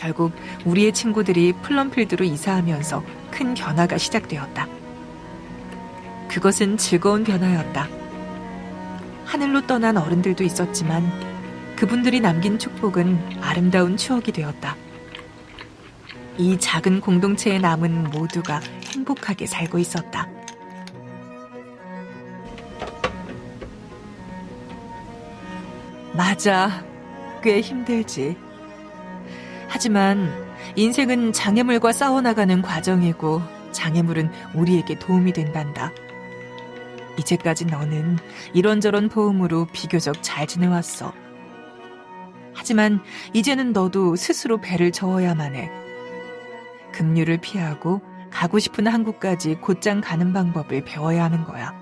결국 우리의 친구들이 플럼필드로 이사하면서 큰 변화가 시작되었다. 그것은 즐거운 변화였다. 하늘로 떠난 어른들도 있었지만 그분들이 남긴 축복은 아름다운 추억이 되었다. 이 작은 공동체의 남은 모두가 행복하게 살고 있었다. 맞아. 꽤 힘들지. 하지만 인생은 장애물과 싸워나가는 과정이고 장애물은 우리에게 도움이 된단다. 이제까지 너는 이런저런 보험으로 비교적 잘 지내왔어. 하지만 이제는 너도 스스로 배를 저어야만 해. 급류를 피하고 가고 싶은 한국까지 곧장 가는 방법을 배워야 하는 거야.